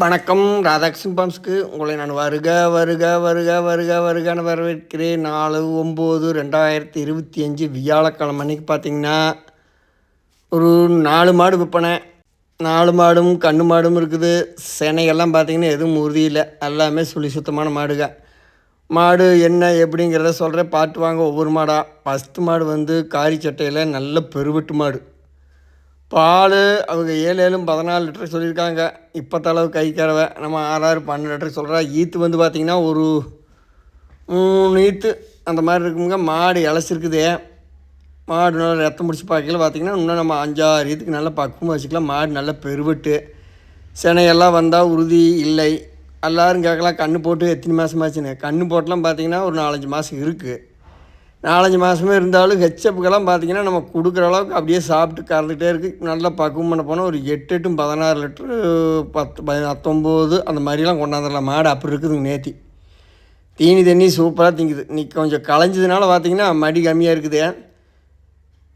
வணக்கம் ராதாகிருஷ்ணன் பம்ஸ்க்கு. உங்களை நான் வருக வருக வருக வருக வருகன்னு வரவேற்கிறேன். நாலு ஒம்பது ரெண்டாயிரத்தி இருபத்தி அஞ்சு வியாழக்கிழமை அன்னைக்கு பார்த்தீங்கன்னா ஒரு நாலு மாடு விற்பனை. நாலு மாடும் கண்ணு மாடும் இருக்குது. செனையெல்லாம் பார்த்திங்கன்னா எதுவும் உறுதி இல்லை. எல்லாமே சுழி சுத்தமான மாடுங்க. மாடு என்ன எப்படிங்கிறத சொல்கிறேன் பார்த்து வாங்க ஒவ்வொரு மாடாக ஃபஸ்ட்டு மாடு வந்து காரி சட்டையில் நல்ல பெருவெட்டு மாடு. பால் அவங்க ஏழு ஏழும் பதினாலு லிட்டர் சொல்லியிருக்காங்க. இப்போத்தளவு கை கறவை. நம்ம ஆறாறு பன்னெண்டு லிட்டர் சொல்கிறா ஈத்து வந்து பார்த்திங்கன்னா ஒரு மூணு ஈத்து. அந்த மாதிரி இருக்குங்க. மாடு இலசிருக்குது மாடு நல்லா ரத்தம் முடிச்சு பார்க்கல பார்த்திங்கன்னா இன்னும் நம்ம அஞ்சாறு ஈத்துக்கு நல்லா பக்குவமாக வச்சுக்கலாம். மாடு நல்லா பெருவிட்டு. சினையெல்லாம் வந்தால் உறுதி இல்லை. எல்லோரும் கேட்கலாம். கன்று போட்டு எத்தனை மாதமாச்சுன்னு கன்று போட்டெலாம் பார்த்திங்கன்னா ஒரு நாலஞ்சு மாதம் இருக்குது நாலஞ்சு மாதமே இருந்தாலும் ஹெச்எப்புக்கெல்லாம் பார்த்திங்கன்னா நம்ம கொடுக்குற அளவுக்கு அப்படியே சாப்பிட்டு கறந்துகிட்டே இருக்குது நல்லா பக்குவம் பண்ண போனால் ஒரு எட்டு எட்டும் பதினாறு லிட்ரு பத்து பத்தொம்போது அந்த மாதிரிலாம் கொண்டாந்துடலாம். மாடு அப்படி இருக்குதுங்க நேத்தி. தீனி தண்ணி சூப்பராக திங்குது. இன்றைக்கி கொஞ்சம் களைஞ்சதுனால பார்த்திங்கன்னா மடி கம்மியாக இருக்குது.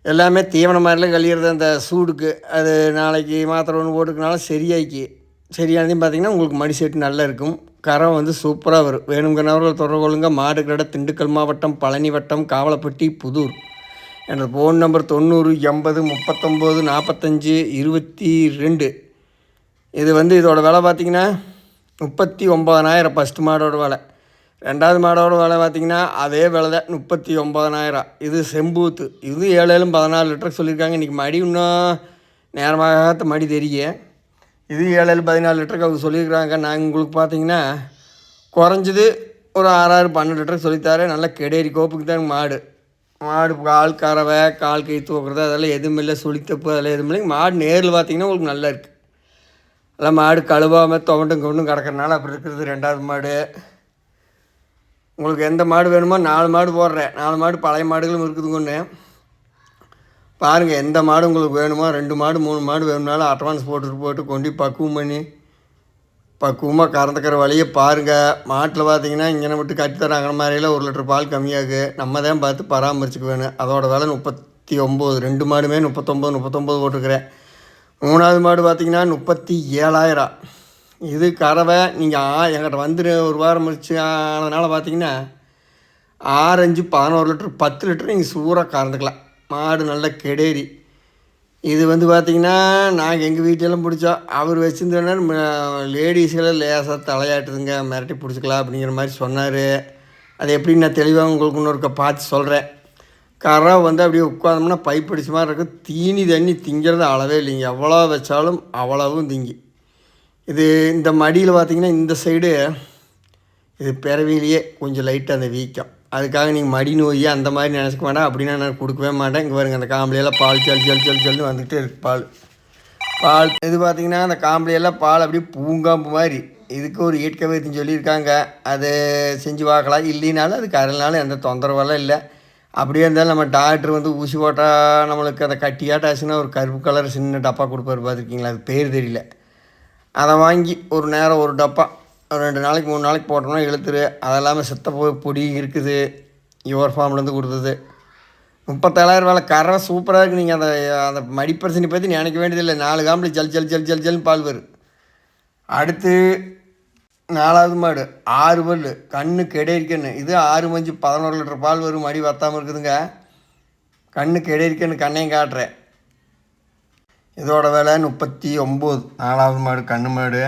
எல்லாமே தீவன மாதிரிலாம் கழியிறது அந்த சூடுக்கு. அது நாளைக்கு மாத்திரை ஒன்று போட்டுக்கனாலும் சரியாக்கி சரியானதையும் பார்த்திங்கன்னா உங்களுக்கு மடி செட்டு நல்லா இருக்கும். கரை வந்து சூப்பராக வரும். வேணுங்கிறவர்கள் தொடர்பு கொள்ளுங்க. மாடுகிரட திண்டுக்கல் மாவட்டம் பழனி வட்டம் காவலப்பட்டி புதூர். எனது ஃபோன் நம்பர் தொண்ணூறு எண்பது முப்பத்தொம்போது நாற்பத்தஞ்சு இருபத்தி ரெண்டு. இது வந்து இதோட விலை பார்த்திங்கன்னா முப்பத்தி ஒம்பதனாயிரம் ஃபஸ்ட்டு மாடோட விலை. ரெண்டாவது மாடோட விலை பார்த்திங்கன்னா அதே விலை தான் முப்பத்தி ஒம்பதனாயிரம் இது செம்பூத்து. இது ஏழு ஏழும் பதினாலு லிட்டர் சொல்லியிருக்காங்க. இன்றைக்கி மடி இன்னும் நேரமாக மடி தெரியும் இது ஏழு பதினாலு லிட்டருக்கு அவங்க சொல்லியிருக்கிறாங்க. நாங்கள் உங்களுக்கு பார்த்தீங்கன்னா குறைஞ்சது ஒரு ஆறாறு பன்னெண்டு லிட்டர் சொல்லித்தாரு நல்லா கெடேரி கோப்புக்கு தான் மாடு. மாடு கால் கறவை கால் கை தூக்குறது அதெல்லாம் எதுவும் இல்லை. சுழித்தப்பு அதெல்லாம் எதுவும் இல்லை. மாடு நேரில் பார்த்தீங்கன்னா உங்களுக்கு நல்லா இருக்குது அதெல்லாம் மாடு கழுவாமல் துவண்டும் கொண்டும் கிடக்கிறனால அப்படி இருக்கிறது ரெண்டாவது மாடு. உங்களுக்கு எந்த மாடு வேணுமோ நாலு மாடு போடுறேன். நாலு மாடு பழைய மாடுகளும் இருக்குதுங்க ஒன்று பாருங்கள் எந்த மாடு உங்களுக்கு வேணுமோ ரெண்டு மாடு மூணு மாடு வேணும்னாலும் அட்வான்ஸ் போட்டுட்டு போட்டு கொண்டு பக்குவம் பண்ணி பக்குவமாக கறந்துக்கிற வழியை பாருங்கள் மாட்டில் பார்த்தீங்கன்னா இங்கே விட்டு கட்டி தராங்கிற மாதிரியெல்லாம் ஒரு லிட்டர் பால் கம்மியாகு நம்ம தான் பார்த்து பராமரிச்சுக்க வேணும். அதோட விலை முப்பத்தி ஒம்பது ரெண்டு மாடுமே முப்பத்தொம்பது முப்பத்தொம்பது போட்டுருக்குறேன். மூணாவது மாடு பார்த்திங்கன்னா முப்பத்தி ஏழாயிரம். இது கறவை நீங்கள் ஆ எங்கிட்ட வந்துடு ஒரு வாரம் முடிச்சு ஆனதுனால பார்த்தீங்கன்னா ஆரஞ்சு பதினோரு லிட்டர் பத்து லிட்டர் நீங்கள் சூறாக கறந்துக்கலாம். மாடு நல்ல கெடேரி. இது வந்து பார்த்திங்கன்னா நாங்கள் எங்கள் வீட்டிலலாம் பிடிச்சோம். அவர் வச்சுருந்தோன்னா லேடிஸ்களை லேசாக தலையாட்டுதுங்க மிரட்டி பிடிச்சிக்கலாம் அப்படிங்கிற மாதிரி சொன்னார். அது எப்படி நான் தெளிவாக உங்களுக்கு இன்னொருக்க பார்த்து சொல்கிறேன் கரை வந்து அப்படியே உட்காந்தோம்னா பைப் அடிச்ச மாதிரி இருக்கும். தீனி தண்ணி திங்கிறது அளவே இல்லைங்க. எவ்வளோ வச்சாலும் அவ்வளவும் திங்கி. இது இந்த மடியில் பார்த்திங்கன்னா இந்த சைடு இது பிறவிலேயே கொஞ்சம் லைட்டாக அந்த வீக்கம். அதுக்காக நீங்கள் மடி நோய் அந்த மாதிரி நினச்சிக்க மாட்டேன் அப்படின்னா நான் கொடுக்கவே மாட்டேன். இங்கே பாருங்கள் அந்த காம்பளியெல்லாம் பால் சல் சல் சல் சல்னு வந்துகிட்டே இருக்குது பால். பால் இது பார்த்திங்கன்னா அந்த காம்பளியெல்லாம் பால் அப்படியே பூங்காம்பு மாதிரி. இதுக்கு ஒரு இயற்கை வைத்தியம் சொல்லியிருக்காங்க. அது செஞ்சு பார்க்கலாம். இல்லைனாலும் அது அதனால எந்த தொந்தரவெல்லாம் இல்லை. அப்படியே இருந்தாலும் நம்ம டாக்டர் வந்து ஊசி போட்டால் நம்மளுக்கு அந்த கட்டியாட்டாச்சுன்னா ஒரு கருப்பு கலர் சின்ன டப்பா கொடுப்பாரு. பார்த்துருக்கீங்களா? அது பேர் தெரியல. அதை வாங்கி ஒரு நேரம் ஒரு டப்பா ரெண்டு நாளைக்கு மூணு நாளைக்கு போட்டோம்னா இழுத்துரு. அதெல்லாமல் செத்த பொடி இருக்குது. யுவர் ஃபார்ம்லேருந்து கொடுத்தது. முப்பத்தேழாயிரம் வேலை கரை சூப்பராக இருக்குது நீங்கள் அந்த அந்த மடிப்பரிசனை பற்றி நினைக்க வேண்டியதில்லை. நாலு காம்பளி ஜல் ஜல் ஜல் ஜல் ஜல்னு பால் வரும். அடுத்து நாலாவது மாடு. ஆறு பல் கண்ணு கெடேரிக்கண்ணு இது ஆறு மஞ்சு பதினோரு லிட்டர் பால் வரும். மடி வத்தாமல் இருக்குதுங்க. கண்ணு கெடேரிக்கண்ணு கண்ணையும் காட்டுறேன். இதோட விலை முப்பத்தி ஒம்பது. நாலாவது மாடு கண்ணு மாடு.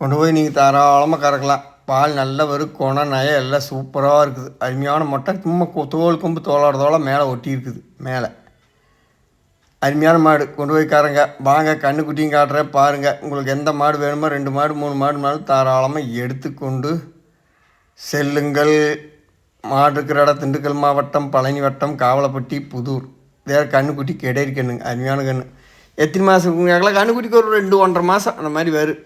கொண்டு போய் நீங்கள் தாராளமாக கறக்கலாம். பால் நல்ல வரும் நய நயம் எல்லாம் சூப்பராக இருக்குது. அருமையான மொட்டை சும்மா தோல் கொம்பு தோலோட தோலை மேலே ஒட்டி இருக்குது மேலே. அருமையான மாடு. கொண்டு போய் கறங்க. வாங்க கண்ணுக்குட்டியும் காட்டுறேன் பாருங்கள் உங்களுக்கு எந்த மாடு வேணுமோ ரெண்டு மாடு மூணு மாடு மாடு தாராளமாக எடுத்துக்கொண்டு செல்லுங்கள். மாடு இருக்கிற இடம் திண்டுக்கல் மாவட்டம் பழனி வட்டம் காவலப்பட்டி புதூர். வேறு கண்ணுக்குட்டி கிடையாது கண்ணுங்க அருமையான கண்ணு. எத்தனை மாதம் கண்ணுக்குட்டிக்கு ஒரு ரெண்டு ஒன்றரை மாதம் அந்த மாதிரி வரும்.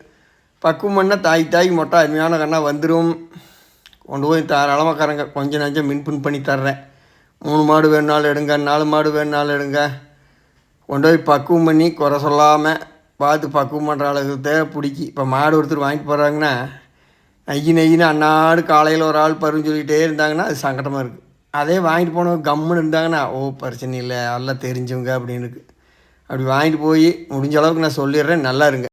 பக்குவம் பண்ணால் தாய் தாய் மொட்டை அருமையான கண்ணாக வந்துடும் கொண்டு போய் தாராளமாக கறங்க கொஞ்சம் நஞ்சம் மின்புன் பண்ணி தர்றேன். மூணு மாடு வேணுனாலும் எடுங்க நாலு மாடு வேணுனாலும் எடுங்க. கொண்டு போய் பக்குவம் பண்ணி குறை சொல்லாமல் பார்த்து பக்குவம் பண்ணுற அளவுக்கு தேவை பிடிக்கி இப்போ மாடு ஒருத்தர் வாங்கிட்டு போகிறாங்கன்னா நெய்யி நெய்யின்னு அன்னாடு காலையில் ஒரு ஆள் பருவம் சொல்லிகிட்டே இருந்தாங்கன்னா அது சங்கடமாக இருக்குது அதே வாங்கிட்டு போனவங்க கம்முன்னு இருந்தாங்கன்னா ஓ பிரச்சனை இல்லை எல்லாம் தெரிஞ்சவங்க அப்படின்னு இருக்குது அப்படி வாங்கிட்டு போய் முடிஞ்ச அளவுக்கு நான் சொல்லிடுறேன் நல்லா இருங்க.